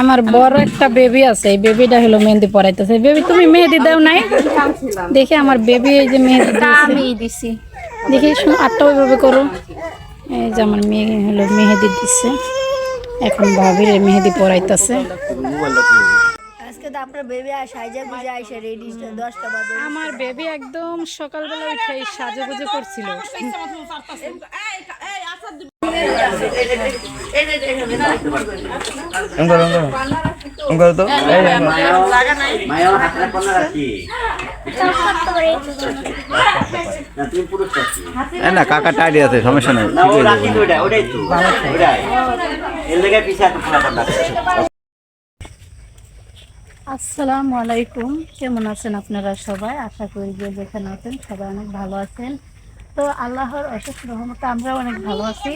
আমার বড় একটা বেবি আছে এই বেবিটা হলো মেহেন্দি পরাইতেছে বেবি তুমি মেহেদি দাও নাই দেখি আমার বেবি এই যে মেহেদি। আমি দিছি দেখি আটটা ওইভাবে করো এই যে আমার মেয়ে হলো মেহেদি দিচ্ছে এখন ভাবির এই মেহেদি পরাইতেছে আজকে তো আপনার বেবি আর সাইজা গুজে আইসা রেডি দশটা বাজে আমার বেবি একদম সকালবেলা উঠে এই সাজুগুজু করছিল না, কাকা আছে, সমস্যা নেই আসসালামু আলাইকুম, কেমন আছেন আপনারা সবাই? আশা করি যে যেখানে আছেন সবাই অনেক ভালো আছেন। তো আল্লাহর অশেষ রহমতে আমরা অনেক ভালো আছি।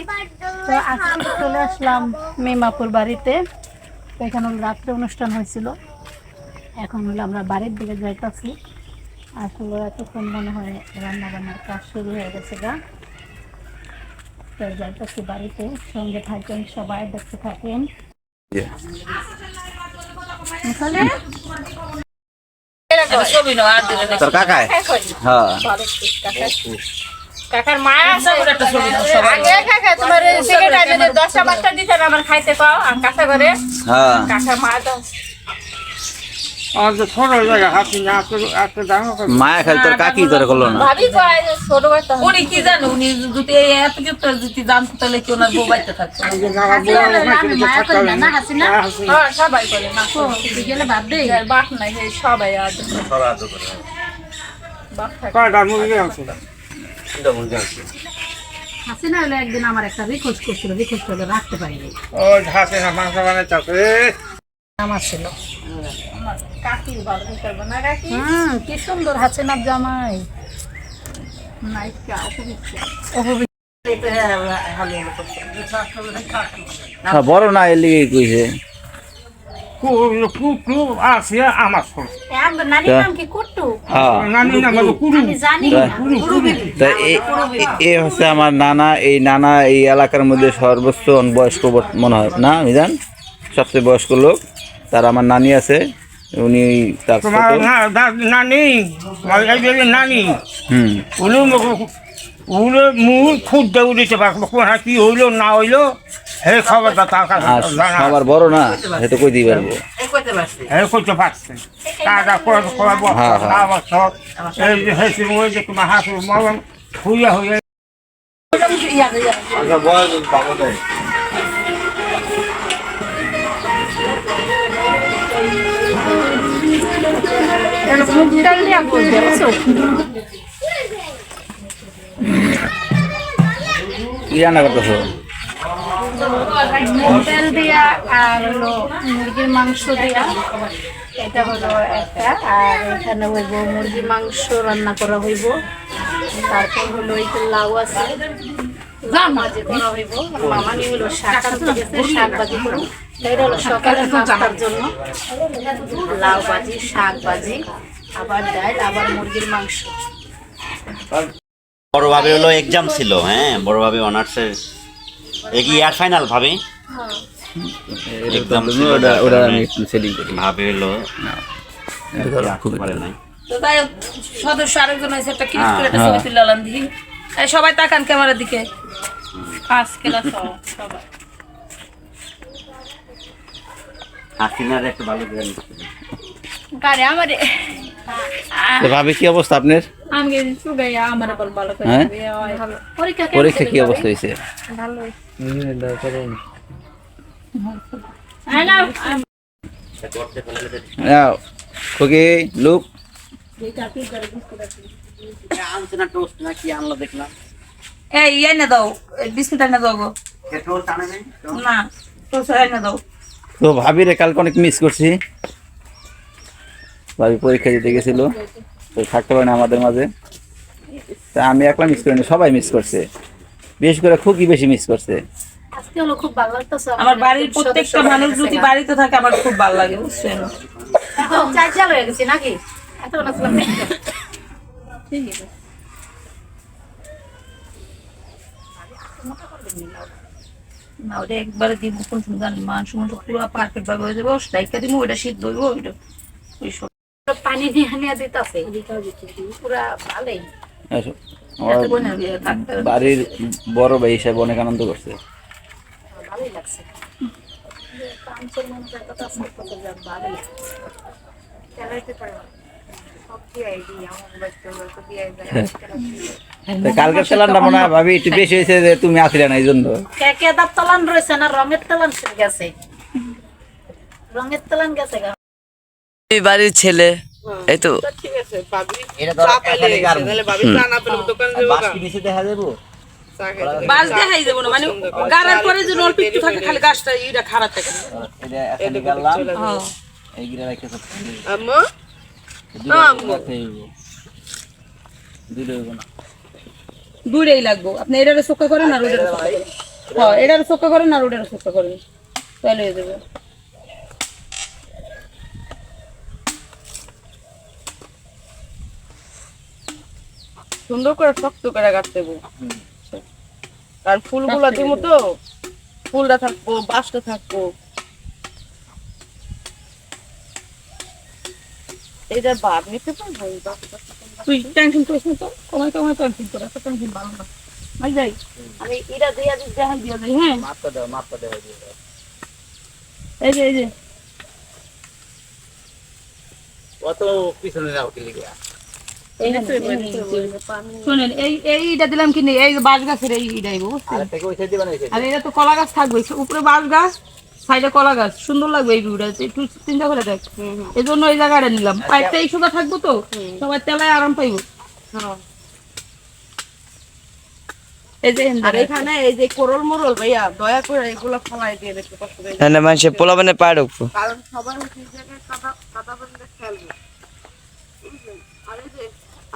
তো আজকে চলে আসলাম মেমাপুর বাড়িতে। তো এখানে রাত্রে অনুষ্ঠান হয়েছিল। এখন হলো আমরা বাড়ির দিকে যাইতাছি। আসলে এতক্ষণ মনে হয় রান্না বান্নার কাজ শুরু হয়ে গেছে গা। তো যাইতাছি বাড়িতে সঙ্গে থাকেন সবাই দেখতে থাকেন। তোর কাকায়? হ্যাঁ। কাকার মা আছে আগে কাকা তোমার সিগারেট দশটা দিতে আমার খাইতে পাও আর কাকা করে। হ্যাঁ। কাকার মা তো মায়া খালি তোর কাকি তোর করল না। ভাবি কয় ছোট বাচ্চা। উনি কি জানো উনি যদি এত কিছু যদি জানতো তাহলে কি ওনার বউ বাচ্চা থাকতো? হ্যাঁ সবাই বলে না। গেলে দেই বাপ নাই সবাই আজ হাসিনা হলো একদিন আমার একটা রিকোয়েস্ট করছিল রিকোয়েস্ট হলো রাখতে পারিনি। হুম কি সুন্দর হাসিনার জামাই। হ্যাঁ, বড় না এর লিগে কইছে। নানির নাম কি কুট্টু? হ্যাঁ। এ- এ- এ হচ্ছে আমার নানা এই নানা এই এলাকার মধ্যে সর্বোচ্চ বয়স্ক মনে হয়। না মিজান? সবচেয়ে বয়স্ক লোক। তার আমার নানি আছে। উনি তার। নানি। নানি। হুম। উনি উনি মুখ খুঁজতে উঠেছে কোথা কি হইল না হইল হে খবরটা তার কাছে সবার বড় না সেটা কই দিই পারব হে করতে পারছে। তারা করে করে হ্যাঁ, হ্যাঁ। বছর এই যে হেসে ওই তোমার হাসু মরম হইয়া হইয়া কি রান্না করতেছো? তেল দিয়া আর হলো মুরগির মাংস দিয়া। এটা হলো একটা আর এখানে হইব মুরগির মাংস রান্না করা হইব। তারপর হলো এই লাউ আছে মাঝে করা হইব। মামা নিয়ে হলো শাক আনতে গেছে শাক ভাজি করুন এটা হলো সকালের নাস্তার জন্য। লাউ ভাজি শাক ভাজি আবার ডাল আবার মুরগির মাংস। বড় ভাবে হলো এক্সাম ছিল হ্যাঁ বড় ভাবে অনার্সের এ কি ইয়ার ফাইনাল ভাবে? এক্সাম ছিল ওটা যার ওটা আমি একটু সেটিং করি। ভাবে হলো এটা ধরো, খুব পারে নাই। তো তাই সদস্য আরেকজন আছে একটা ক্লিক করে একটা হ্যাঁ। ছবি তুলে আলাম সবাই তাকান ক্যামেরার দিকে। পাঁচ ক্লাস সবাই। হাসিনার একটা ভালো করে নিচ্ছে। কারে আমার। তো কি অবস্থা আপনার? হ্যাঁ? পরীক্ষা কি অবস্থা হয়েছে ভালো খুকি লুক আনছে না টোস্ট না কি আনলো দেখলাম এই ইয়ে না দাও এই বিস্কুট এনে দাও না টোস্ট এনে দাও। তো ভাবিরে কালকে অনেক মিস করছি। ভাবি পরীক্ষা দিতে গেছিল। তো থাকতে পারে না আমাদের মাঝে। তা আমি একলা মিস করিনি সবাই মিস করছে। বিশেষ করে খুবই বেশি মিস করছে। আজকে হলো খুব ভালো লাগতেছে আমার বাড়ির প্রত্যেকটা মানুষ যদি বাড়িতে থাকে আমার খুব ভালো লাগে বুঝছেন? হয়ে নাকি? ঠিক আছে না ওটা একবারে দিব কোন জানি মাংস মাংস পুরো পারফেক্ট ভাবে হয়ে যাবে ওইটা সিদ্ধ হইব ওইটা। ওই সব পানি নিয়ে দিতেছে পুরা ভালোই। বাড়ির বড় ভাই হিসাবে অনেক আনন্দ করছে ভালোই লাগছে। মনে হয়। ভাবি একটু বেশি হয়েছে যে তুমি আসলে না এই জন্য। কেকেদার তালান রয়েছে না রঙের তালান গেছে? রঙের তালান গেছে বাড়ির ছেলে এই তো। এটা ধর এখানে গারম। বাঁশকি নিচে দেখা যাব? বাস দেখাই যাব না মানে গাড়ার পরে যে অল্প একটু থাকে খালি গাছটা এটা খারাপ থাকে এটা এখানে গারলাম এই গিরা রাখতে আম্মা? দুটো হইব না। দূরেই লাগবো। আপনি এটারও চোখা করেন আর ওটারও চোখা করেন। হ্যাঁ এটারও চোখা করেন আর ওটারও চোখা করেন। তাহলে হয়ে যাবে। সুন্দর করে শক্ত করে কাটতে হবে। কারণ ফুলগুলো দিব তো ফুলটা থাকব বাঁশটা থাকব। এইটার বার নিতে পারব? তুই টেনশন করিস না তো। কমাই কমাই টেনশন করে এত টেনশন ভালো না। ভাই যাই। আমি এটা দিয়ে দিই দেখা দিয়ে দিই হ্যাঁ? মাপটা দাও মাপটা দাও। এই যে এই যে। অত পিছনে যাও কি লিখা শুনেন এই এইটা দিলাম কি এই বাঁশ গাছের এই ইটাই আর থেকে ওই সাইড দিবা না এই আর এটা তো কলা গাছ থাকবে উপরে বাঁশ গাছ সাইডে কলা গাছ। সুন্দর লাগবে এই ভিউটা একটু চিন্তা করে দেখ। এই জন্য এই জায়গাটা নিলাম। পাইপটা এই সোজা থাকব তো সবাই তেলায় আরাম পাইবো। এই যে আর এখানে এই যে কোরল মোরল ভাইয়া দয়া করে এগুলো ফলাই দিয়ে দেখতে কষ্ট করে মানুষের পোলা পায়ে ঢুকবো। কারণ সবাই কাদা কাদা খেলবে। আর এই যে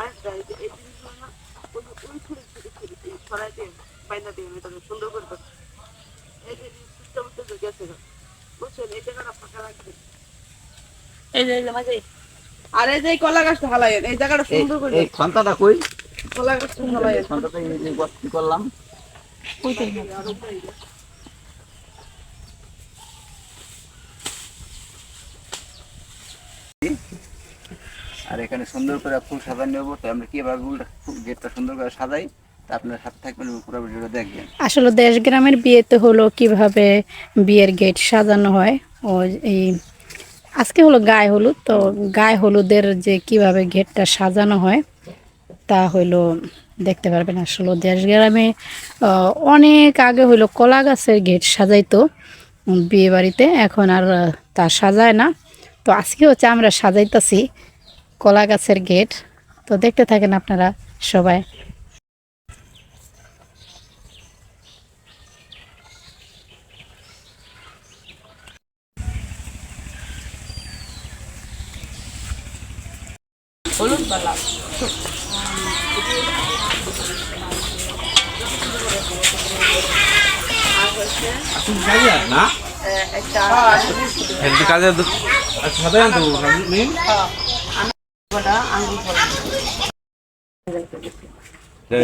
আরেকটা এই জিনিসগুলো না ওই ওই ছুরি ছুরি ছুরি ছড়াই দিয়ে বাইন্দা দিয়ে ভিতরে সুন্দর করে করতে। এই যে সিস্টেম তো গেছে বুঝছেন? এই জায়গাটা ফাঁকা রাখবে। এই যে মাঝে। আর এই যে কলা গাছটা হালাইয়েন এই জায়গাটা সুন্দর করে এই খন্তাটা কই? কলা গাছটা হালাইয়েন খন্তাটা এই যে করলাম? আর এখানে সুন্দর করে ফুল সাজানো নেব। তো আমরা কীভাবে ফুলটা গেটটা সুন্দর করে সাজাই? তা আপনার সাথে থাকবেন পুরো ভিডিওটা দেখবেন। আসলে দেশ গ্রামের বিয়েতে হলো কীভাবে বিয়ের গেট সাজানো হয়। ও এই আজকে হলো গায়ে হলুদ, তো গায়ে হলুদের যে কীভাবে গেটটা সাজানো হয়, তা হইল দেখতে পারবেন। আসলে দেশ গ্রামে অনেক আগে হইল কলা গাছের গেট সাজাইতো বিয়ে বাড়িতে এখন আর তা সাজায় না। তো আজকে হচ্ছে আমরা সাজাইতাছি কলা গাছের গেট। তো দেখতে থাকেন আপনারা সবাই।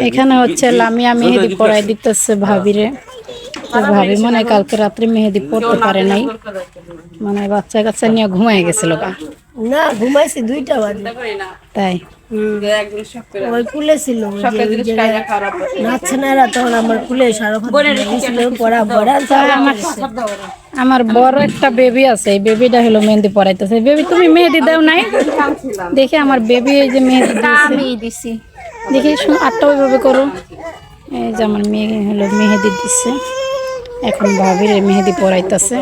এখানে হচ্ছে লামিয়া মেহেদি পরাই দিতেছে ভাবিরে। তো ভাবি মনে হয় কালকে রাত্রে মেহেদি পড়তে পারে নাই। মানে বাচ্চা কাচ্চা নিয়ে ঘুমাই গেছিল না ঘুমাইছি দুইটা বাজে। তাই। ওই কুলে ছিল নাচছে তখন আমার কুলে বড় একটা বেবি আছে এই বেবিটা হলো মেহেদি পরাইতেছে। বেবি তুমি মেহেদি দাও নাই? দেখি আমার বেবি এই যে মেহেদি আমি দিছি। দেখি আটটা ওইভাবে করো। এই যে আমার মেয়ে হলো মেহেদি দিচ্ছে এখন ভাবির মেহেদি পরাইতেছে।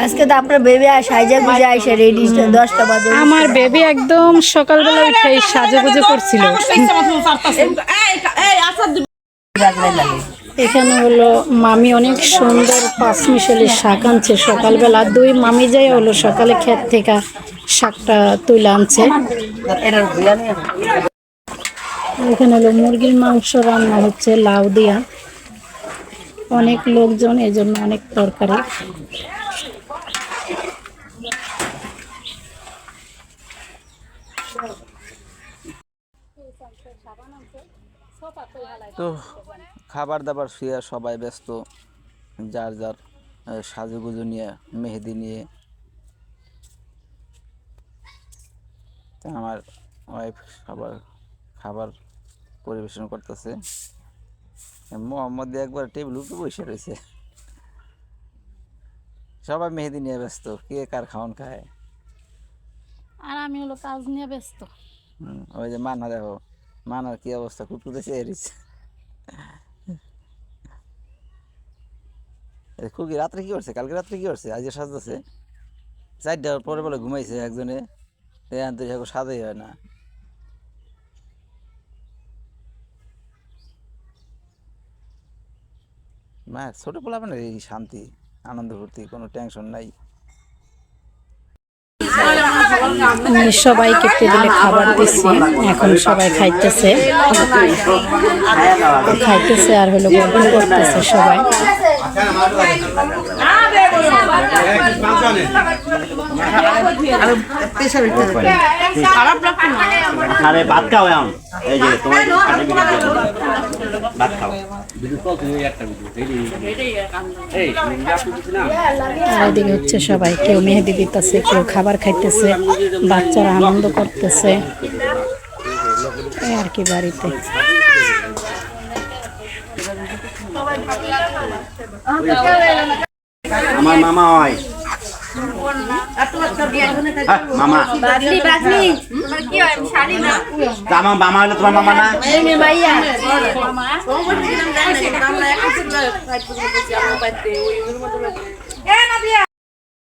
আজকে তো আপনার বেবি আর সাইজা গুজে আইসে রেডি দশটা বাজে। আমার বেবি একদম সকালবেলা উঠে সাজে গুজে করছিল। এখানে হলো মামি অনেক সুন্দর পাঁচ মিশালি শাক আনছে। সকালবেলা দুই মামি যাই হলো সকালে ক্ষেত থেকে শাকটা তুলে আনছে। এখানে হলো মুরগির মাংস রান্না হচ্ছে, লাউ দিয়া। অনেক লোকজন এই জন্য অনেক তরকারি। তো খাবার দাবার শুয়ে সবাই ব্যস্ত, যার যার সাজুগুজু নিয়ে, মেহেদি নিয়ে। আমার ওয়াইফ খাবার খাবার পরিবেশন করতেছে। মোহাম্মদ একবার টেবিল উপরে বসে রয়েছে। সবাই মেহেদি নিয়ে ব্যস্ত কে কার খাওয়ান খায়। আর আমি হলো কাজ নিয়ে ব্যস্ত। ওই যে মানা দেখো মানার কি অবস্থা কুকুরে চেয়ে রয়েছে খুকি রাত্রে কি করছে? কালকে রাত্রে কি করছে? আজকে সাজতেছে। চারটার পরে বলে ঘুমাইছে একজনে। সাজাই হয় না। না ছোট মানে এই শান্তি, আনন্দ ফুর্তি, কোনো টেনশন নাই। সবাইকে টেবিলে খাবার দিচ্ছি এখন সবাই খাইতেছে। খাইতেছে আর হলো গল্প করতেছে সবাই। আরে ভাত খাও এখন এই যে তোমার কানে বিড়ি দিয়ে দিলাম। ভাত খাও আর হচ্ছে সবাই কেউ মেহেদি দিতেছে কেউ খাবার খাইতেছে বাচ্চারা আনন্দ করতেছে আর কি বাড়িতে আমার মামা হয়। মামা। কি হয়? শাড়ি না? তা আমার মামা হলো তোমার মামা না?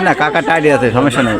না কাকা টাইডি আছে সমস্যা নেই